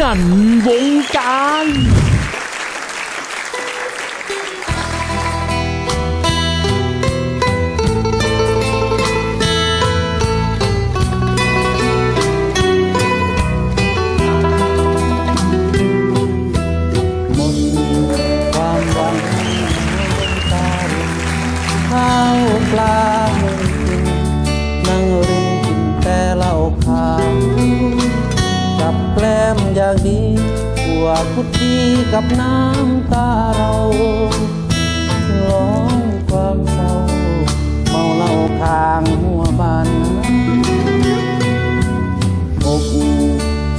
นั่นวง อย่างดีหัวพุดดีกับน้ำตาเราร้องความเศร้าเมาเหล้าข้างหัวบ้านนาอก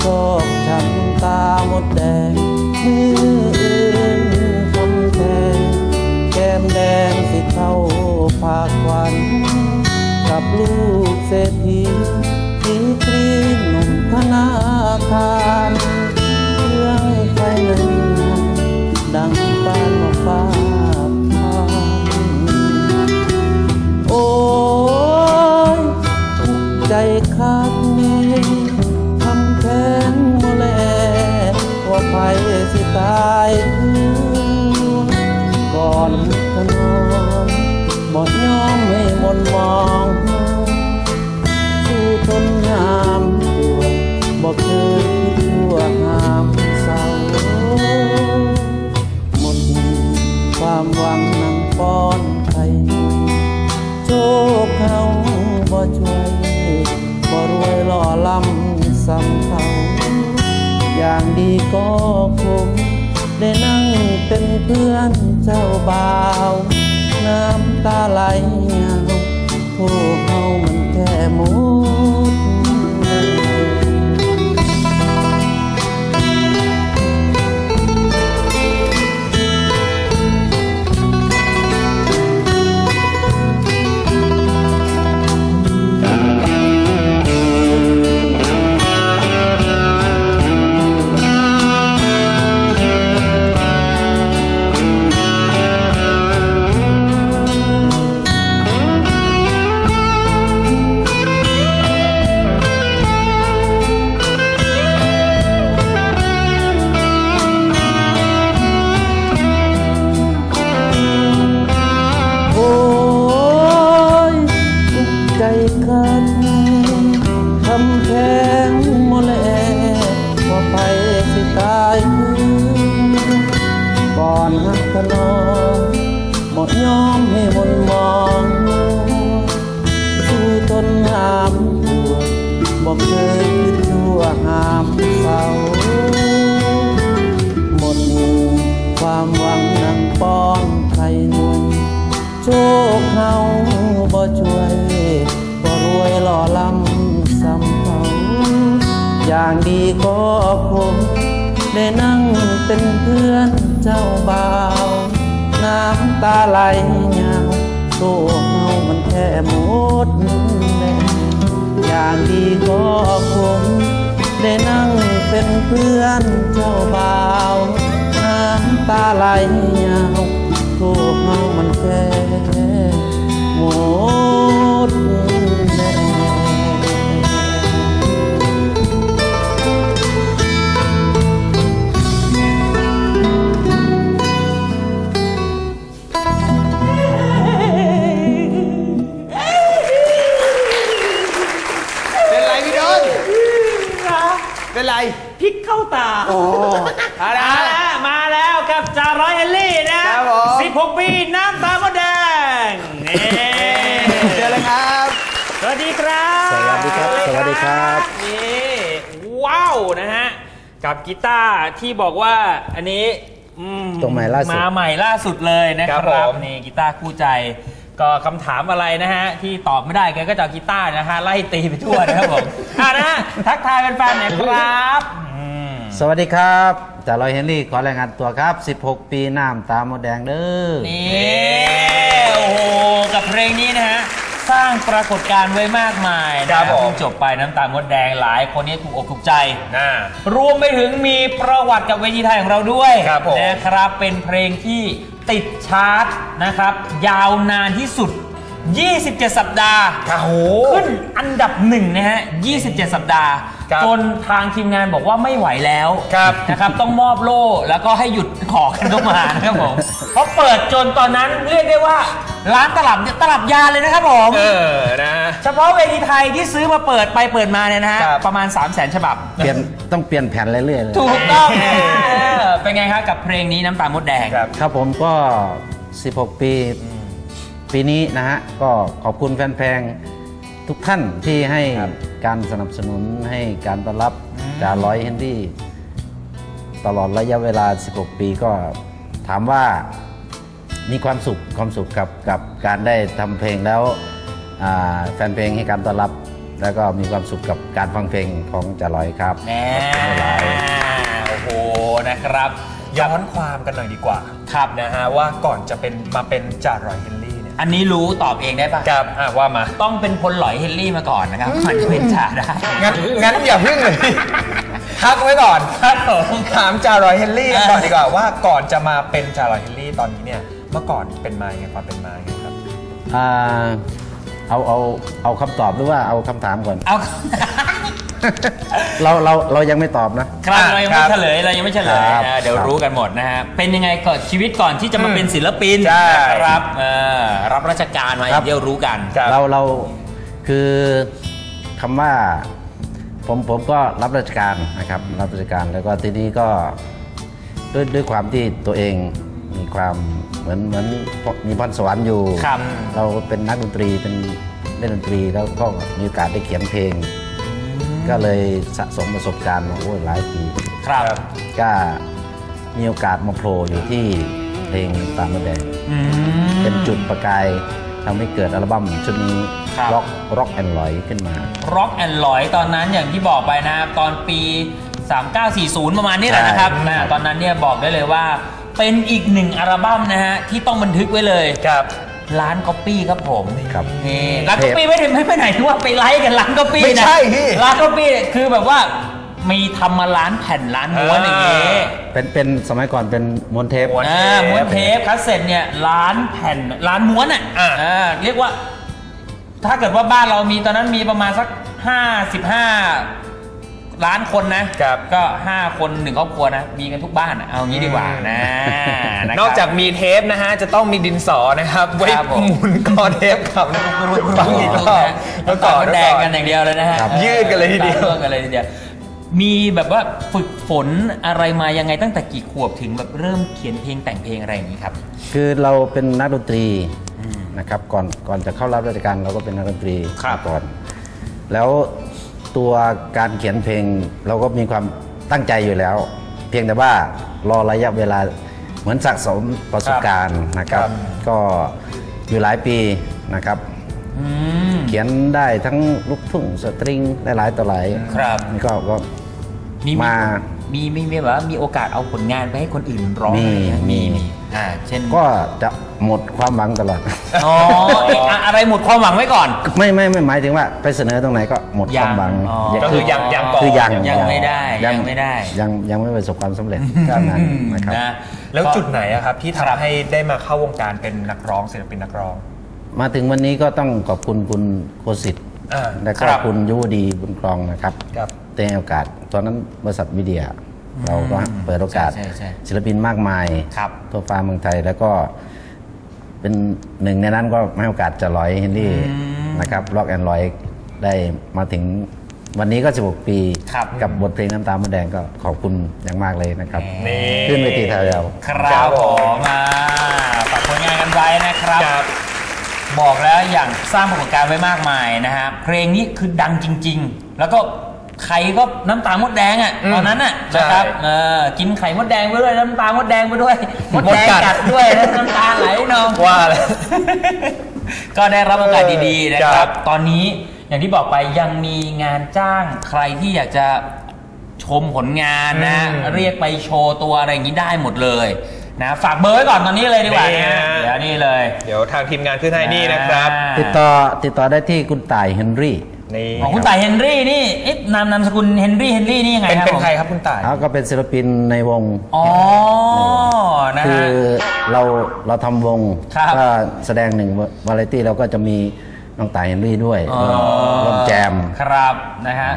ชอบช้ำตาหมดแดงมืออื่างดีก็คงได้นั่งเป็นเพื่อนเจ้าบ่าว น้ำตาไหลยาวโทษเขามันแค่หม ได้นั่งเป็นเพื่อนเจ้าบ่าว น้ำตาไหลยาวโทษเฮามันแค่ ตาโอ้เอามาละแล้วมาแล้วกับจาร้อยเอลลี่นะครับผม16ปีน้ำตามดแดงนี่เจอเลยครับ สวัสดีครับ สวัสดีครับ สวัสดีครับนี่ว้าวนะฮะ กับกีตาร์ที่บอกว่าอันนี้อืตัวใหม่ล่าสุดมาใหม่ล่าสุดเลยนะคครัรับบผมนี่กีตาร์คู่ใจก็คำถามอะไรนะฮะ ที่ตอบไม่ได้แกก็จะเอากีตาร์นะฮะ ไล่ตีไปทั่วนะครับผมอ่านะฮะทักทายแฟนๆหน่อยครับอืม สวัสดีครับจ่าลอยเฮนรี่ขอรายงานตัวครับ 16 ปีน้ำตาหมดแดงเด้อนี่โอ้โหกับเพลงนี้นะฮะสร้างปรากฏการณ์ไว้มากมายครันะบผมเพิ่งจบไปน้ำตาลมดแดงหลายคนนี้ถูกอกถูกใจน่ารวมไปถึงมีประวัติกับเวทีไทยของเราด้วยครับผมนะครับ เป็นเพลงที่ติดชาร์ตนะครับ ยาวนานที่สุด 27 สัปดาห์โอ้โหขึ้นอันดับหนึ่งนะฮะ 27 สัปดาห์ ครับจนทางทีมงานบอกว่าไม่ไหวแล้วครับนะครับต้องมอบโล่แล้วก็ให้หยุดขอกันเข้ามานะครับผมเพราะเปิดจนตอนนั้นเรียกได้ว่าร้านตลับเนี่ยตลับยาเลยนะครับผมเออนะเฉพาะเวทีไทยที่ซื้อมาเปิดไปเปิดมาเนี่ยนะฮะครับ ประมาณ 3 0 0 0 0 0 ฉบับ เปลี่ยนต้องเปลี่ยนแผ่นเรื่อยๆเลยถูกต้อง เออเป็นไงครับกับเพลงนี้น้ำตาลมดแดง ครับ ครับผมก็ 16 ปีปีนี้นะฮะ ก็ขอบคุณแฟนเพลงทุกท่านที่ให้ การสนับสนุนให้การต้อนรับจาร้อยเฮนรี่ตลอดระยะเวลา 16 ปีก็ถามว่ามีความสุขความสุขกับกับการได้ทำเพลงแล้วอ่าแฟนเพลงให้การต้อนรับ แล้วก็มีความสุขกับการฟังเพลงของจาร้อยครับแน่ขอบคุณหลายโอ้โหนะครับย้อนความกันหน่อยดีกว่าครับนะฮะว่าก่อนจะเป็นมาเป็นจ่ารอยเฮนรี่เนี่ย อันนี้รู้ตอบเองได้ปะครับอะว่ามา ต้องเป็นพลหลอยเฮนรี่มาก่อนนะครับก่อนจะเป็นจ่าได้งั้นงั้นอย่าพึ่งเลยพักไว้ก่อนครับผมถามจารอยเฮนรี่กันก่อนเออดีกว่าว่าก่อนจะมาเป็นจารอยเฮนรี่ตอนนี้เนี่ยเมื่อก่อนเป็นมายังไงความเป็นมายังไงครับอ่าเอาเอาเอาคำตอบหรือว่าเอาคำถามก่อนเอา เราเราเรายังไม่ตอบนะ ครับเรายังครัไม่บเฉลยเรายังไม่เฉลยครับนะเดี๋ยวครับ รู้กันหมดนะฮะเป็นยังไงก่อนชีวิตก่อนที่จะมาเป็นศิลปินใช่นะครับเออรับราชการมาอย่างเดียวรู้กัน ครับ เราเราคือคำว่าผมผมก็รับราชการนะครับรับราชการแล้วก็ทีนี้ก็ด้วยด้วยความที่ตัวเองมีความเหมือนเหมือนมีพรสวรรค์อยู่ครับ เราเป็นนักดนตรีเป็นเล่นดนตรีแล้วก็มีโอกาสได้เขียนเพลง ก็เลยสะสมประสบการณ์มาโอ้ยหลายปี ครับ ก็มีโอกาสมาโผล่อยู่ที่เพลงตามมดแดงอืม เป็นจุดประกายทำให้เกิดอัลบั้มชุดนี้ครับ ร็อกร็อกแอนด์ลอยขึ้นมา ร็อกแอนด์ลอยตอนนั้นอย่างที่บอกไปนะครับตอนปี 3940 ประมาณนี้แหละนะครับใช่ นะตอนนั้นเนี่ยบอกได้เลยว่า เป็นอีกหนึ่งอัลบั้มนะฮะที่ต้องบันทึกไว้เลย ครับ ร้านก๊อปปี้ครับผมครับนี่ร้านก๊อปปี้ไม่ถึงไม่ไปไหนที่ว่าไปไลฟ์กันร้านก๊อปปี้ไม่นะใช่พี่ร้านก๊อปปี้เนี่ยคือแบบว่ามีทำมาร้านแผ่นร้านม้วนอย่างงี้เป็นเป็นสมัยก่อนเป็นมวนเทปม้วนอ่าม้วนเทปคัสเซ็ตเนี่ยร้านแผ่นร้านม้วนอะอ่าอ่าเรียกว่า ถ้าเกิดว่าบ้านเรามีตอนนั้นมีประมาณสัก55 ล้านคนนะครับ ก็ 5 คนหนึ่งครอบครัวนะ มีกันทุกบ้านอะเอางี้ดีกว่านะะครับ นอกจากมีเทปนะฮะ จะต้องมีดินสอนะครับ ไว้ครับผม หมุนกอเทปครับฟังอีกรอบแล้วต่ก่ออนแดงกันอย่างเดียวเลยนะฮะครับ ยืดกันเลยทีเดียวยืดกันเลยทีเดียว มีแบบว่าฝึกฝนอะไรมายังไงตั้งแต่กี่ขวบถึงแบบเริ่มเขียนเพลงแต่งเพลงอะไรอย่างนี้ครับ คือเราเป็นนักดนตรีนะครับก่อนก่อนจะเข้ารับราชการเราก็เป็นนักดนตรีครับ มาก่อน แล้ว ตัวการเขียนเพลงเราก็มีความตั้งใจอยู่แล้ว เพียงแต่ว่ารอระยะเวลาเหมือนสะสมประสบการณ์นะครับ ก็อยู่หลายปีนะครับอืมเขียนได้ทั้งลูกทุ่งสตริงหลายๆต่อหลายครับนี่ก็ก็มีมา มีมีมีแบบว่ามีโอกาสเอาผลงานไปให้คนอื่นร้องมีอะไรอย่างเงี้ยมีมี อ่าเช่นก็จะหมดความหวังตลอด อ๋อเอ๊ะอะอะไรหมดความหวังไว้ก่อน ไม่ไม่ไม่หมายถึงว่าไปเสนอตรงไหนก็หมดความหวังยังอ๋ออย่าก็คือยังยังก่อน คือยังยังไม่ได้ยังไม่ได้ ยังยังไม่ประสบความสำเร็จขนาดนั้นนะครับ นะ แล้วจุดไหนอะครับที่ครับทำให้ได้มาเข้าวงการเป็นนักร้องศิลปินนักร้อง มาถึงวันนี้ก็ต้องขอบคุณคุณโคสิตอ่าและคก็รับ คุณยุวดีบุญกรองนะครับครับ ได้ให้โอกาส ตอนนั้นบริษัทมีเดีย เราก็เปิดโอกาส ใช่ใช่ใช่ ศิลปินมากมาย ครับ ทั่วฟ้าเมืองไทยแล้วก็เป็นหนึ่งในนั้นก็ให้โอกาสจะร้อยเฮนรี่นะครับล็อกแอนร้อยได้มาถึงวันนี้ก็ 16 ปี ครับ กับบทเพลงน้ำตาลมะแดงก็ขอบคุณอย่างมากเลยนะครับ นี่ขึ้นเวทีไทยเราคครัรับบผผมมมาฝากผลงานกันไว้นะครับ ครับ บอกแล้วอย่างสร้างปรากฏการณ์ไว้มากมายนะฮะเพลงนี้คือดังจริง ๆ แล้วก็ ใครก็น้ำตาลมดแดงอะอืมตอนนั้นอะใช่นะครับเออกินไข่มดแดงไปด้วยน้ำตาลมดแดงไปด้วยมดแดงมดกัดกัดด้วยแล้วน้ำตาไหลนองว่าเลยก็ได้รับโอกาสดีๆนะคครัรับบตอนนี้อย่างที่บอกไปยังมีงานจ้างใครที่อยากจะชมผลงานนะอืมเรียกไปโชว์ตัวอะไรอย่างนี้ได้หมดเลยนะฝากเบอร์ไว้ก่อนตอนนี้เลยดีกว่านี่นะฮะเดี๋ยวนี่เลย เดี๋ยวทางทีมงานขึ้นให้นี่นะครับ ติดต่อติดต่อได้ที่คุณต่ายเฮนรี่ นี่ของคุณต่ายเฮนรี่นี่เอ๊ะนามนามสกุลเฮนรี่เฮนรี่นี่ยังไงเป็นครับเป็นผมใครครับคุณต่ายเขาก็เป็นศิลปินในวง อ๋อนะคือฮะเราเราทำวงครับ ก็แสดงหนึ่งวาไรตี้เราก็จะมีน้องตายเฮนรี่ด้วยอ๋อร่วมแจม ครับนะฮะ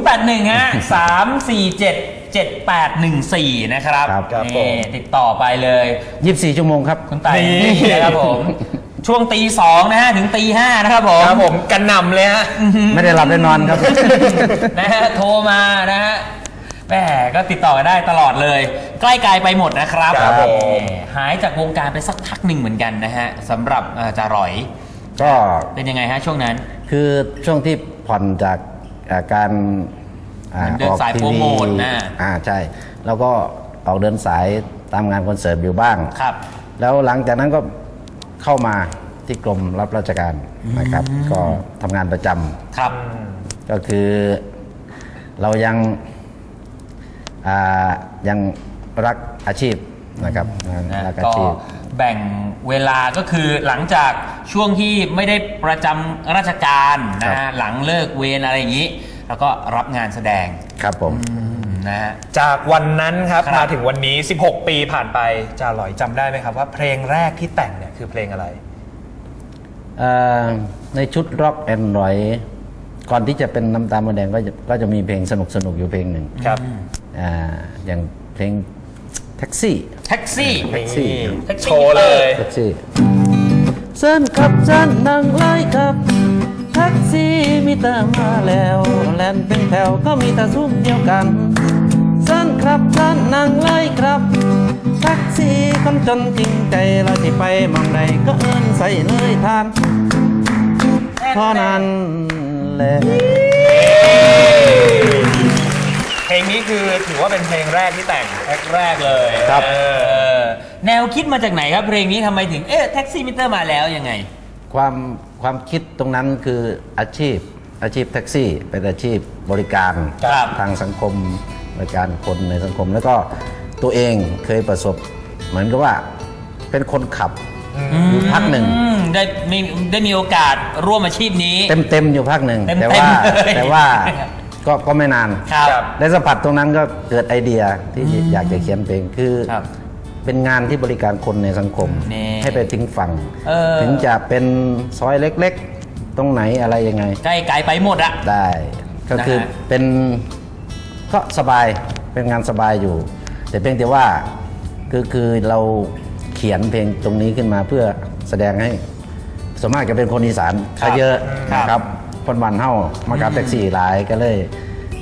081ฮะ347 7814 นะครับครับครับผม นี่ติดต่อไปเลย 24 ชั่วโมงครับ คุณไต่นี่นะครับผม ช่วงตีสองนะฮะถึงตีห้านะครับผมครับผมกันนำเลยฮะไม่ได้หลับได้นอนครับ นะฮะโทรมานะฮะแหมก็ติดต่อกันได้ตลอดเลย ใกล้กายไปหมดนะครับครับผมแหมหายจากวงการไปสักพักหนึ่งเหมือนกันนะฮะสำหรับเอ่อจารอย ก็เป็นยังไงฮะช่วงนั้น คือช่วงที่ผ่อนจากอ่าการอ่าเหมือนเดินสายทีโปรวีโมทนะ อ่าใช่ แล้วก็ออกเดินสายตามงานคอนเสิร์ตอยู่บ้าง ครับ แล้วหลังจากนั้นก็ เข้ามาที่กรมรับราชการนะครับ ก็ทำงานประจำครับก็คือเรายังอ่ายังรักอาชีพนะครับยังนะรักอาก็ชีพ แบ่งเวลาก็คือหลังจากช่วงที่ไม่ได้ประจำราชการนะครัฮะบหลังเลิกเวรอะไรอย่างนี้ แล้วก็รับงานแสดง ครับผมอืม นะฮะ จากวันนั้นครับครับ มาถึงวันนี้ 16 ปีผ่านไปจาหลอยจำได้ไหมครับว่าเพลงแรกที่แต่งเนี่ยคือเพลงอะไร เอ่อในชุดร็อกแอนด์รอยก่อนที่จะเป็นน้ำตาลมะแดงก็จะก็จะมีเพลงสนุกสนุกๆอยู่เพลงหนึ่งครับ อ่าอย่างเพลงแท็กซี่ แท็กซี่ แท็กซี่แท็กซี่โชว์เลย แท็กซี่เส้นขับเส้นนั่งไล่ครับ แท็กซี่มีแต่มาแล้ว แลนเป็นแถวก็มีแต่ซุ้มเดียวกันเส้น ครับเส้นนั่งไล่ครับแท็กซี่คนจนจริงใจเราที่ไปหมองใดก็เอินใส่เลยทานเท่านั้นแหละเพลงนี้คือถือว่าเป็นเพลงแรกที่แต่งแรกๆเลยครับ เออแนวคิดมาจากไหนครับเพลงนี้ทำไมถึงเอ๊ะแท็กซี่มิเตอร์มาแล้วยังไง ความความคิดตรงนั้นคืออาชีพอาชีพแท็กซี่ เป็นอาชีพบริการครับ ทางสังคม บริการคนในสังคม แล้วก็ตัวเองเคยประสบ เหมือนกับว่าเป็นคนขับอยู่พักหนึ่งอืมได้มีได้มีโอกาสร่วมอาชีพนี้ เต็มเต็มๆอยู่พักหนึ่งเต็มๆแต่ว่าเลย แต่ว่าก็ก็ไม่นาน ครับ ครับ ได้สัมผัสตรงนั้นก็เกิดไอเดียที่อยากจะเขียนเพลงคือ ครับเป็นงานที่บริการคนในสังคม นี่ให้ไปทิ้งฝั่ง เออ ถึงจะเป็นซอยเล็กๆ ตรงไหนอะไรยังไง ใกล้ไกลไปหมดอะ ได้ ก็คือนะฮะ เป็น ก็สบายเป็นงานสบายอยู่ แต่เพียงแต่ว่าคือคือเราเขียนเพลงตรงนี้ขึ้นมาเพื่อแสดงให้ส่วนมากจะเป็นคนอีสานครับก็เยอะครับ นะครับคนวันเฮ้ามากับแท็กซี่หลายก็เลย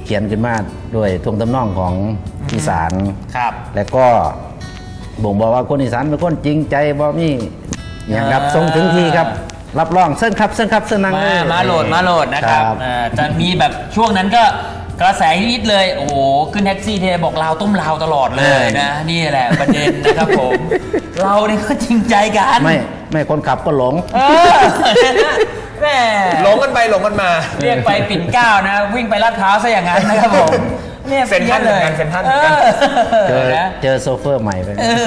เขียนขึ้นมาด้วยทวงทำนองของอีสาน ครับ แล้วก็บ่งบอกว่าคนอีสานเป็นคนจริงใจบ่มีอย่างครับอ่า ทรงถึงทีครับ รับรองเส้นครับเส้นครับเส้นนังมาเลยมาโหลดมาโหลดนะครับอ่าจะมีแบบช่วงนั้นก็ กระแสฮิตเลย โอ้โหขึ้นแท็กซี่เทบอกลาวต้มลาวตลอดเลยนะ นี่แหละประเด็นนะครับผม เราเนี่ยก็จริงใจกันไม่ไม่คนขับก็หลง เออแหม่หลงกันไปหลงกันมา เรียกไปปิ่นเกล้านะ วิ่งไปลาดพร้าวซะอย่างนั้นนะครับผม เนี่ยเซ็นทรัลเลยเหมือนกันเซ็นทรัลเหเอมือนกันอเจอนะเจอโซเฟอร์ใหม่ไปเออ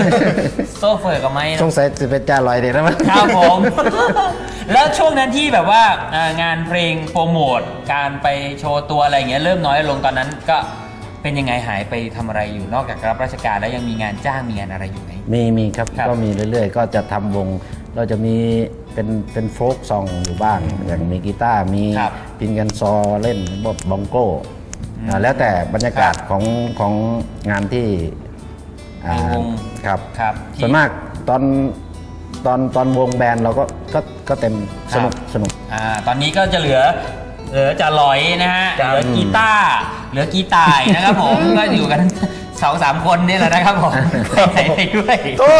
โซเฟอร์กับไม้นะ สงสัยจะเป็นจ้าลอยเด็ดแล้วมั้ง ครับผม แล้วช่วงนั้นที่แบบว่าอ่างานเพลงโปรโมทการไปโชว์ตัวอะไรอย่างเงี้ยเริ่มน้อยลงตอนนั้นก็เป็นยังไงหายไปทำอะไรอยู่นอกจากรับราชการแล้วยังมีงานจ้างมีงานอะไรอยู่ไหม มีมีครับ ครับก็มีเรื่อย ๆ ก็จะทำวง เราจะมีเป็นเป็นโฟกซองอยู่บ้าง อย่างมีกีตาร์มีครับพินกันซอเล่นบบบองโก้อ่า แล้วแต่บรรยากาศของของงานที่อ่าในวงครับครับที่ส่วนมากตอนตอนตอนวงแบนด์เราก็ก็ก็เต็มสนุกครับสนุกอ่าตอนนี้ก็จะเหลือเหลือจะลอยนะฮะครับเหลือกีตาร์เหลือกีตายนะครับผมก็อยู่กันสองสามคนนี่แหละนะครับผมหายไปด้วยโอ้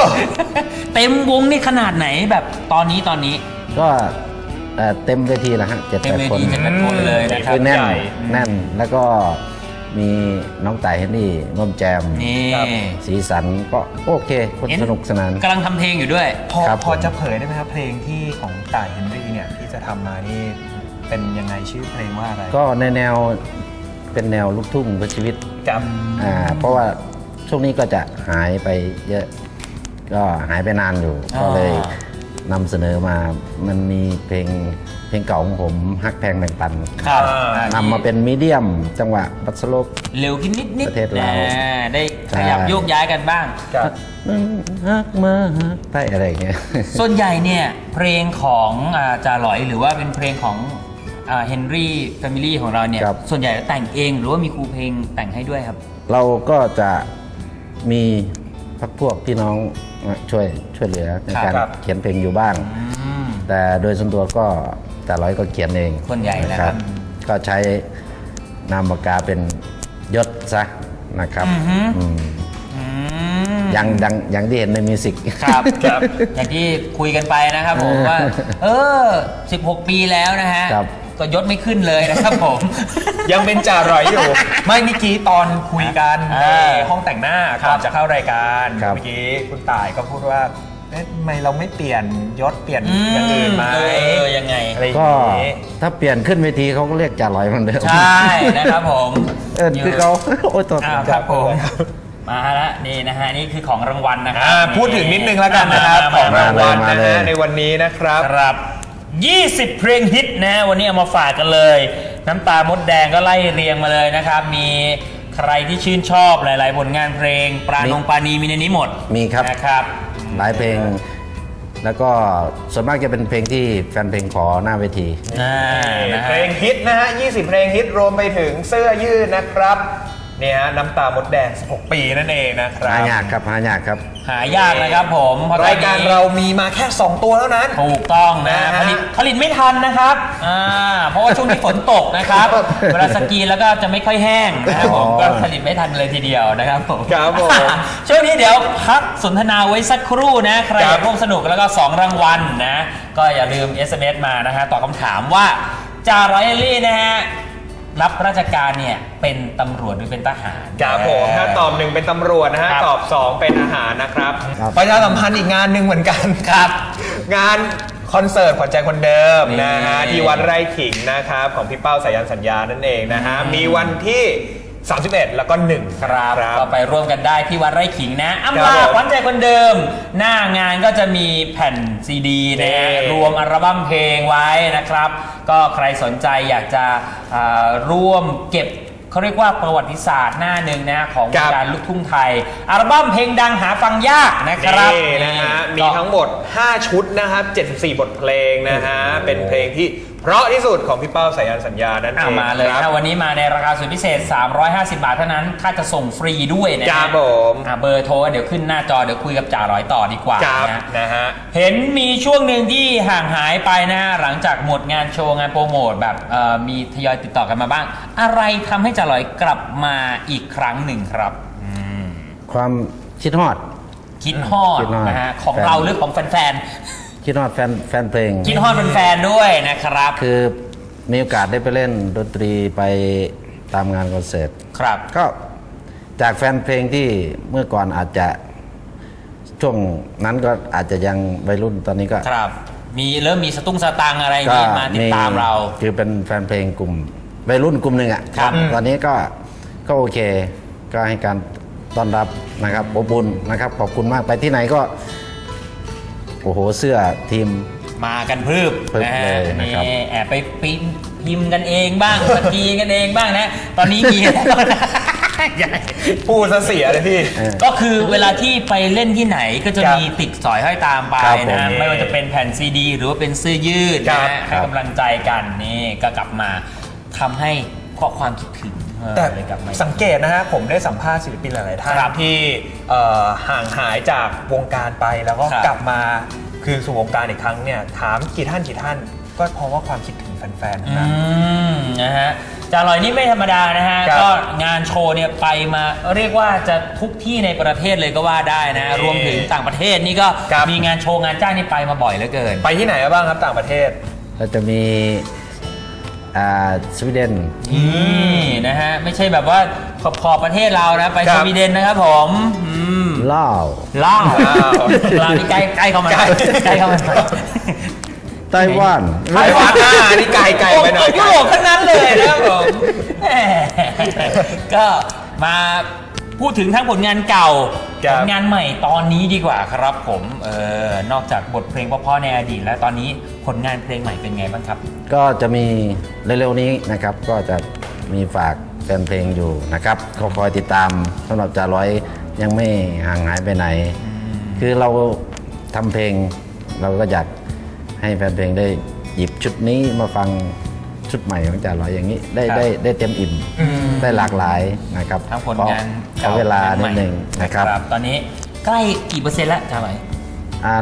เต็มวงนี่ขนาดไหนแบบตอนนี้ตอนนี้ก็ เอ่อเต็มเวทีแล้วฮะเจ็ดเต็มแปดเวคน ทีเจ็ดแปดคนเลยนะครับ คือแน่นใหญ่ แน่นแล้วก็มีน้องต่ายเฮนรี่ร่วมแจมนี่ครับสีสันก็โอเคคนเห็น สนุกสนาน กำลังทำเพลงอยู่ด้วย พอครับพอผม จะเผยได้ไหมครับ เพลงที่ของต่ายเฮนรี่เนี่ยที่จะทำมานี่เป็นยังไงชื่อเพลงว่าอะไรก็ในแนวเป็นแนวลูกทุ่งเพื่อชีวิตกับอ่าเพราะว่าช่วงนี้ก็จะหายไปเยอะ ก็หายไปนานอยู่อ่าก็เลย นำเสนอมา มันมีเพลงเพลงเก่าของผมฮักแพงแบ่งปันครับอ่านำมาเป็นมีเดียมจังหวะบัสโลกเร็วขึ้นนิดนิดประเทศเราได้ใช่ขยับโยกย้ายกันบ้างครับนั่งฮักมาฮักไปอะไรอย่างเงี้ยส่วนใหญ่เนี่ยเพลงของอาจาหลอยหรือว่าเป็นเพลงของเฮนรี่แฟมิลี่ของเราเนี่ยครับส่วนใหญ่แต่งเองหรือว่ามีครูเพลงแต่งให้ด้วยครับ เราก็จะมี พักพวกพี่น้องช่วยช่วยเหลือในการครับเขียนเพลงอยู่บ้างอืมแต่โดยส่วนตัวก็แต่ร้อยก็เขียนเองส่วนใหญ่นะครับ ก็ใช้นามปากกาเป็นยศซะนะครับอือฮึอืมอืมอย่างอย่างอย่างที่เห็นในมิวสิกครับครับ อย่างที่คุยกันไปนะครับผมว่า เออ 16 ปีแล้วนะฮะครับ ก็ยศไม่ขึ้นเลยนะครับผม ยังเป็นจ่าร้อยอยู่ ไม่เมื่อกี้ตอนคุยกันอ่าในห้องแต่งหน้าครับก่อนจะเข้ารายการครับ เมื่อกี้คุณต่ายก็พูดว่าเอ๊ะทำไมเราไม่เปลี่ยนยศเปลี่ยนอืมอย่างอื่นไหมเออยังไง อะไรอย่างก็นี้ถ้าเปลี่ยนขึ้นเวทีเขาก็เรียกจ่าลอยเหมือนเดิมใช่นะครับผมเออคือเขาโอ้ยตัวอ้าวครับผม มาละนี่นะฮะนี่คือของรางวัลนะครั อ่าพูดถึงนิดนึงแล้วกันนะครับมาของมา รางวัลมานะเลยฮะในวันนี้นะครับ ครับ 20 เพลงฮิตนะฮะวันนี้เอามาฝากกันเลย น้ำตามดแดงก็ไล่เรียงมาเลยนะครับ มีใครที่ชื่นชอบหลาย ๆ ผลงานเพลง ปราณงปราณีมีในนี้หมดมีครับ นะครับ หลายเพลง แล้วก็ส่วนมากจะเป็นเพลงที่แฟนเพลงขอหน้าเวที อ่านะเพฮะลงฮิตนะฮะ 20 เพลงฮิตรวมไปถึงเสื้อยืดนะครับเนี่ยฮะน้ำตามดแดง 16 ปีนั่นเองนะครัหาบยากครับหายากครับ หายากนะครับผมเพะตอนนี้รายการเรามีมาแค่ 2 ตัวเท่านั้น ถูกต้องนะนะฮะผลิตผลิตไม่ทันนะครับอ่าเพราะว่าช่วงนี้ฝนตกนะครับ เวลาสกรีนแล้วก็จะไม่ค่อยแห้งนะครับผมอ๋อ ก็ผลิตไม่ทันเลยทีเดียวนะครับผมครับผมช่วงนี้เดี๋ยวพักสนทนาไว้สักครู่นะใครอครัยาบ กร่วมสนุกแล้วก็ 2 รางวัลนะ ก็อย่าลืม SMS มานะฮะตอบคำถามว่าจารอยเอลลี่นะฮะ รับราชการเนี่ยเป็นตำรวจหรือเป็นทหาร ครับผมถ้าตอบหนึ่งเป็นตำรวจนะฮะ ครับ ตอบ2เป็นอาหารนะครับ ครับ ประชาสัมพันธ์อีกงานหนึ่งเหมือนกันครับ งานคอนเสิร์ตขวัญใจคนเดิมนี่นะฮะที่วัดไร่ขิงนะครับ ของพี่เป้าสายันสัญญานั่นเองนะฮะ มีวันที่ 31 แล้วก็1ครับครับก็ไปร่วมกันได้ที่วัดไร่ขิงนะอำครัลาบผมขวัญใจคนเดิม หน้างานก็จะมีแผ่นซีดีนะฮะนี่รวมอัลบั้มเพลงไว้นะครับ ก็ใครสนใจอยากจะอ่าร่วมเก็บเขาเรียกว่าประวัติศาสตร์หน้าหนึ่งนะของวงการลูกทุ่งไทย อัลบั้มเพลงดังหาฟังยากนะครับนี่นะฮะมีก็ทั้งหมด 5 ชุดนะครับ 74 บทเพลงนะฮะเป็นเพลงที่เพราะที่สุดของพี่เป้าสายันสัญญานั่นเออะงมาเลยคนะรับวันนี้มาในราคาสุดพิเศษ 350 บาทเท่านั้น ค่าจะส่งฟรีด้วยนะฮะครับผม อะเบอร์โทรเดี๋ยวขึ้นหน้าจอเดี๋ยวคุยกับจ่าร้อยต่อดีกว่าครับนะนะฮะ เห็นมีช่วงหนึ่งที่ห่างหายไปนะฮะหลังจากหมดงานโชว์งานโปรโมทแบบเอ่อมีทยอยติดต่อกันมาบ้าง อะไรทำให้จ่าร้อยกลับมาอีกครั้งหนึ่งครับ ความคิดฮอด คิดฮอดคิดฮอดนะฮะของแฟน เราหรือของแฟน คิดฮอดแฟนแฟนเพลงๆคิดฮอดแฟนๆด้วยนะครับ คือมีโอกาสได้ไปเล่นดนตรีไปตามงานคอนเสิร์ตครับ ก็จากแฟนเพลงที่เมื่อก่อนอาจจะช่วงนั้นก็อาจจะยังวัยรุ่นตอนนี้ก็ครับ มีเริ่มมีสตุ้งสตังอะไรอย่างก็นี้มาติดตามเรา คือเป็นแฟนเพลงกลุ่มวัยรุ่นกลุ่มหนึ่งอะครับ ตอนนี้ก็ก็โอเค ก็ให้การต้อนรับนะครับอบอุ่นนะครับ ขอบคุณมากไปที่ไหนก็โอ้โหเสื้อทีม มากันพรึบพรึบนะฮะเลยนะนี่ครับแอบไปพิมพ์พิมพ์กันเองบ้างสกรีนกันเองบ้างนะ ตอนนี้มีแล้วนะพูดซะเสียเลยพี่ เออ ก็คือเวลาที่ไปเล่นที่ไหนก็จะครับมีติดสอยห้อยตามไปครับผมนะ ไม่ว่าจะเป็นแผ่นซีดี หรือว่าเป็นเสื้อยืดครันะบฮะให้กำลังใจกันนี่ก็กลับมาทำให้ข้อความคิดถึงเออ แต่เลยกลับมาสังเกตนะฮะผมได้สัมภาษณ์ศิลปินหลายๆท่านครับที่เอ่อห่างหายจากวงการไปแล้วก็ครับกลับมาคืนสู่วงการอีกครั้งเนี่ยถามกี่ท่านกี่ท่านก็เพราะว่าความคิดถึงแฟนๆทั้งอืนั้นมนะฮะจาลอยนี่ไม่ธรรมดานะฮะครับก็งานโชว์เนี่ยไปมาเรียกว่าจะทุกที่ในประเทศเลยก็ว่าได้นะนี่รวมถึงต่างประเทศนี่ก็ครับมีงานโชว์งานจ้างนี่ไปมาบ่อยเหลือเกิน ไปที่ไหนมาบ้างครับต่างประเทศแล้วจะมีอ่า สวีเดนนี่นะฮะ ไม่ใช่แบบว่าขอบขอบประเทศเรานะไปครัสบวีเดนนะครับผมอืมล่าวล่าวลาวลาวนี่ใกล้ใกล้เข้ามาหน่อยใกล้ใกล้เข้ามาหน่อยไต้หวันไต้หวันอ่านี่ไกลไกลไปหน่อยยุโรปทั้งนั้นเลยนะครับผมแหมก็มา พูดถึงทั้งผลงานเก่าครัผบ ลงานใหม่ตอนนี้ดีกว่าครับผมเออนอกจากบทเพลงเพราะๆในอดีต แล้วตอนนี้ผลงานเพลงใหม่เป็นไงบ้างครับ ก็จะมีเร็วๆนี้นะครับ ก็จะมีฝากแฟนเพลงอยู่นะครับก็คอยติดตามสำหรับจ่าร้อยยังไม่ห่างหายไปไหน คือเราทำเพลง เราก็อยากให้แฟนเพลงได้หยิบชุดนี้มาฟัง ชุดใหม่ของจ่าร้อยอย่างนี้ได้ครับได้ได้เต็มอิ่มได้หลากหลายนะครับทั้งผลงานขอขอเวลานิดหนึ่งนะครับ ตอนนี้ใกล้กี่เปอร์เซ็นต์แล้วจ้าไหมอ่า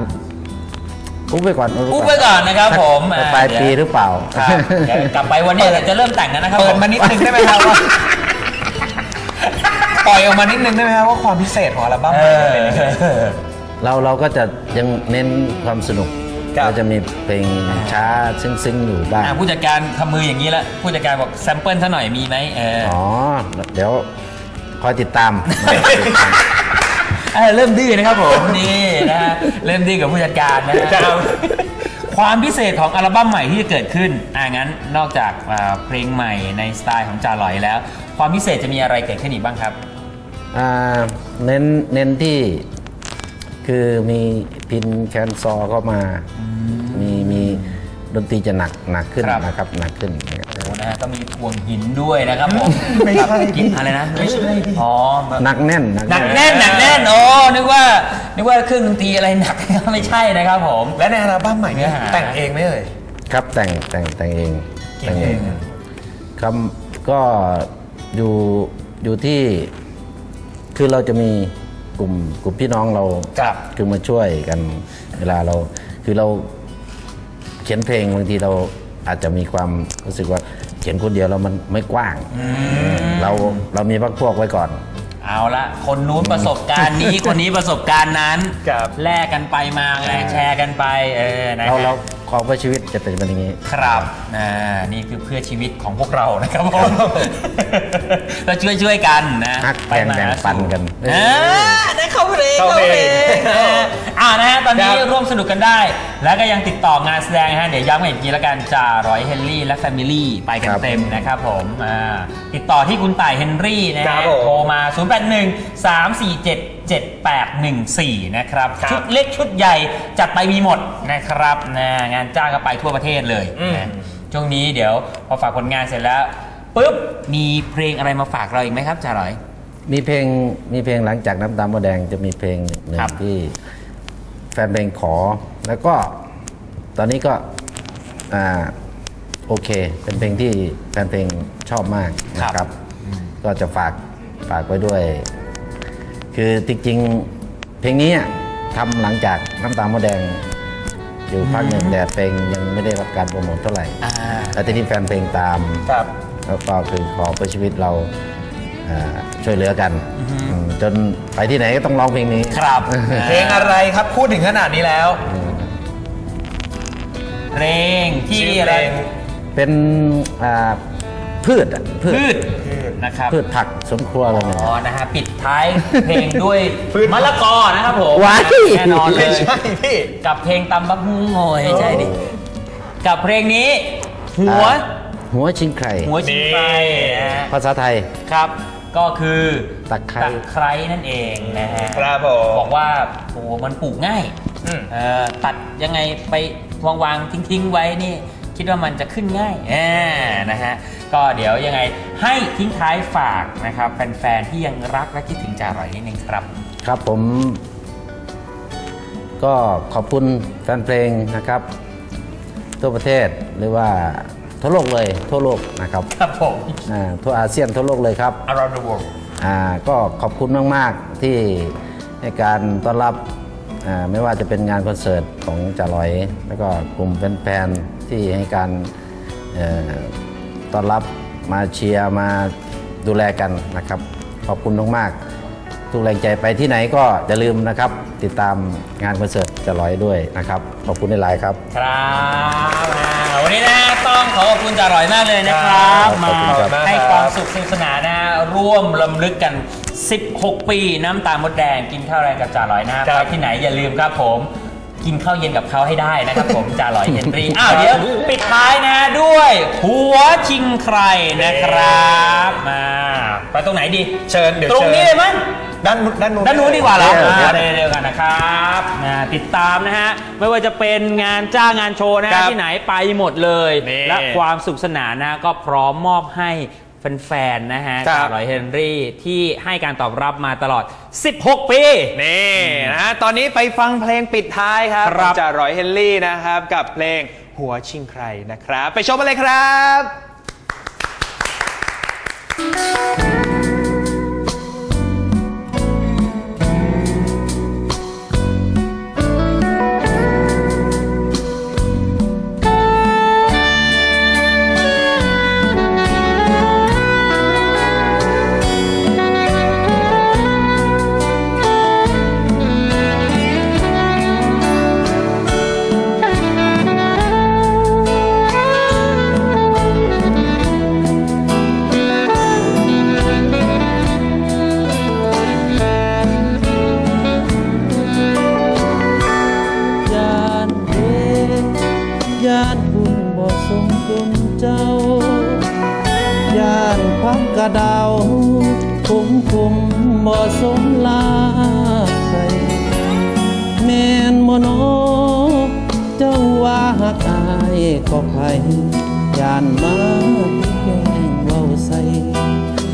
อุ้ไปก่อนอุ๊บไว้ก่อนนะครับผมสักอ่าปลายปีหรือเปล่า ครับเดี๋ยวกลับไปวันนี้จะเริ่มแต่งกันนะครับเปิผดมานิดนึงได้ไหมครับว่า ปล่อยออกมานิดนึงได้ไหมครับว่าความพิเศษของอัลบั้มเอใหม่อเป็นยังไงเราเราก็จะยังเน้นความสนุกครับ ก็จะมีเพลงช้าซึ้งๆอยู่บ้างอะผู้จัดการทำมืออย่างนี้แล้วผู้จัดการบอกแซมเปิลซะหน่อยมีไหมเอออ๋อเดี๋ยวคอยติดตามเออเริ่มดื้อนะครับผมนี่นะฮะเริ่มดื้อกับผู้จัดการนะฮะครับความพิเศษของอัลบั้มใหม่ที่จะเกิดขึ้นอ่างั้นนอกจากอ่าเพลงใหม่ในสไตล์ของจาหลอยแล้ว ความพิเศษจะมีอะไรเกิดขึ้นอีกบ้างครับ อ่าเน้นเน้นที่ คือมีพินแคนซอเข้ามา มีมีดนตรีจะหนักหนักขึ้นครับ นะครับหนักขึ้นนะครับโอ้นะฮะก็มีพวงหินด้วยนะครับผมไม่ใช่กินอะไรนะไม่ใช่อ๋อหนักแน่นหนักแน่นหนักแน่นโอ้นึกว่านึกว่าเครื่องดนตรีอะไรหนัก ไม่ใช่นะครับผม และในอัลบั้มใหม่เนื้อหา แต่งเองไหมเอ่ย ครับแต่งแต่งแต่งเองกี่แต่งเพลงอะครับก็อยู่อยู่ที่คือเราจะมี กลุ่มกลุ่มพี่น้องเราครับคือมาช่วยกันเวลาเราคือเราเขียนเพลงบางทีเราอาจจะมีความรู้สึกว่าเขียนคนเดียวแล้วมันไม่กว้างเราเรามีพักพวกไว้ก่อน เอาละคนนู้นประสบการณ์นี้คนนี้ประสบการณ์นั้นครับแลกกันไปมาไงแชร์กันไปเออนะฮะเราเราข องเพื่อชีวิตจะเป็นแบบนี้ ครับอ่านี่คือเพื่อชีวิตของพวกเรานะครับผมก็ช่วยช่วยๆกันนะฮักแบ่งแบ่งปันกันอ่าได้เข้าเพลงเข้าเพลงอ่าอ่านะฮะตอนนี้ครับร่วมสนุกกันได้ แล้วก็ยังติดต่องานแสดงนะฮะเดี๋ยวย้ำกันอีกทีละกันจ่ารอยเฮนรี่และแฟมิลี่ไปกันครับเต็มนะครับผมอ่าติดต่อที่คุณต่ายเฮนรี่นะครัฮะบผมโทรมา 081 347 7814 นะครับครับ ชุดเล็กชุดใหญ่จัดไปมีหมดนะครับนะงานจ้างก็ไปทั่วประเทศเลยอืม นะช่วงนี้เดี๋ยวพอฝากผลงานเสร็จแล้วปุ๊บมีเพลงอะไรมาฝากเราอีกไหมครับจ่าหลอย มีเพลงมีเพลงหลังจากน้ำตาลมะแดงจะมีเพลงหนึ่งครับ ที่แฟนเพลงขอ แล้วก็ตอนนี้ก็อ่าโอเค เป็นเพลงที่แฟนเพลงชอบมากนะครับ ก็จะฝากฝากไว้ด้วย คือจริงๆเพลงนี้อะทำหลังจากน้ำตาลมะแดง อยู่พักหนึ่งแต่เพลงยังไม่ได้รับการโปรโมทเท่าไหร่อ่าแต่ทีนี้แฟนเพลงตามครับแล้วก็คือขอเพื่อชีวิตเราเอ่อช่วยเหลือกันอืมจนไปที่ไหนก็ต้องร้องเพลงนี้ ครับ เพลงอะไรครับพูดถึงขนาดนี้แล้ว เพลงที่ชื่ออะเพไรลงเป็นอ่าพืชอะพืชพืช นะครับ พืชผักสวนครัวอะไรเนี่ย อ๋อ นะฮะ ปิดท้ายเพลงด้วยพืชมะละกอนะครับผมว้าย แน่นอนเลไม่ยใช่พี่กับเพลงตำบักฮุ้งโง่ใช่ดิ กับเพลงนี้ หัว อ่าหัวชิงไข่หัวชิงไฟนะฮะ ภาษาไทย ครับก็คือตะไคร้ ไคร้นั่นเองนะฮะครับผม บอกว่าโอ้โหมันปลูกง่ายอืม เอ่อตัดยังไงไปวางวางๆทิ้งๆไว้นี่ คิดว่ามันจะขึ้นง่ายอ่านะฮะก็เดี๋ยวยังไงให้ทิ้งท้ายฝากนะครับ แฟนๆที่ยังรักและคิดถึงจ่าอร่อยนิดนึงครับ ครับผม ก็ขอบคุณแฟนเพลงนะครับ ทั่วประเทศหรือว่าทั่วโลกเลยทั่วโลกนะครับครับผมอ่าทั่วอาเซียนทั่วโลกเลยครับ around the world อ่าก็ขอบคุณมาก ๆ ที่ให้การต้อนรับอ่าไม่ว่าจะเป็นงานคอนเสิร์ตของจ่าลอย แล้วก็กลุ่มแฟนๆ ที่ให้การเอ่อต้อนรับมาเชียร์มาดูแลกันนะครับ ขอบคุณมากๆทุกแรงใจไปที่ไหนก็อย่าลืมนะครับ ติดตามงานคอนเสิร์ตจ่าลอยด้วยนะครับ ขอบคุณในไลน์ครับ ครับอ่าวันนี้นะต้องขอขอบคุณจ่าอร่อยมากเลยนะครับครับมาขอบคุณครับให้ความสุขสนุกสนานนะร่วมลำลึกกัน 16 ปี น้ำตาลมดแดงกินข้าวแรงกับจ่าอร่อยนะครัไปบที่ไหนอย่าลืมครับผม กินข้าวเย็นกับเขาให้ได้นะครับผมจ่าหลอยเฮนรี่อ้าวเดี๋ยวปิดท้ายนะด้วย หัวชิงใครนะครับมาไปตรงไหนดี เชิญเดี๋ยวตรงนี้เชิญเลยมั้ยด้านนู้นด้านนู้นด้านนู้นดีกว่าเหรอเดี๋ยวอ่าเดี๋ยวเดียวกันนะครับอ่าติดตามนะฮะ ไม่ว่าจะเป็นงานจ้างงานโชว์นะครัฮะบที่ไหนไปหมดเลยนี่และความสุขสนานนะฮะก็พร้อมมอบให้ แฟนๆนะฮะครับจากรอยเฮนรี่ที่ให้การตอบรับมาตลอด 16 ปี นี่นะตอนนี้ไปฟังเพลงปิดท้ายครับครับ จากรอยเฮนรี่นะครับ กับเพลงหัวชิงใครนะครับ ไปชมกันเลยครับย อยานบุญบ่สมดุลเจ้ายานพักกระดาวคุมคุมบ่สมลาใครแม่นบ่นเจ้าว่าหักอายก็ไผยานมาแกงเว้าใส่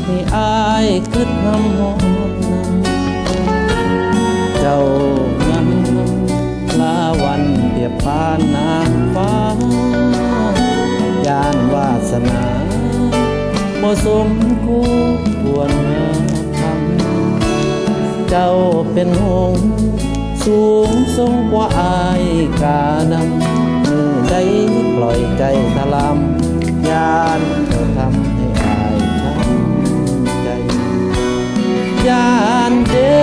ให้อายคิดนำหอ สนาบ่สมคู่ควรงามคำเจ้าเป็นหงส์สูงทรงกว่าอายกานำมือใดปล่อยใจทะลำยานเจ้าทำให้อายช้ำใจยานเด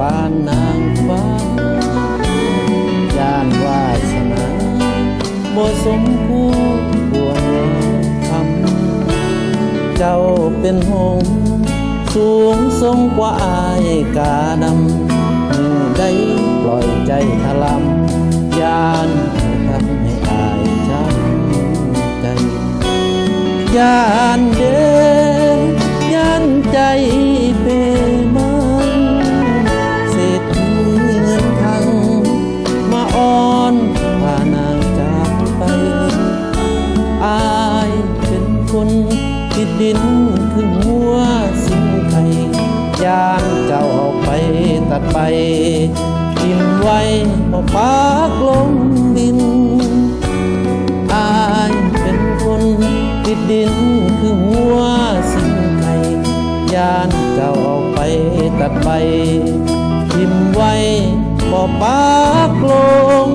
ปานนางฟ้ายานวาสนาบ่สมคู่ควรงามคำเจ้าเป็นหงส์สูงทรงกว่าอายกาดำมือได้ปล่อยใจทะลำยานทำให้อายช้ำใจยานเดยานใจ ดินคือหัวสิ่งไทยยานเจ้าเอาไปตัดไปทิมไว้พอปากลงดินอายเป็นคนติดดินคือหัวสิ่งไทยยานเจ้าเอาไปตัดไปทิมไว้บ่ปากลง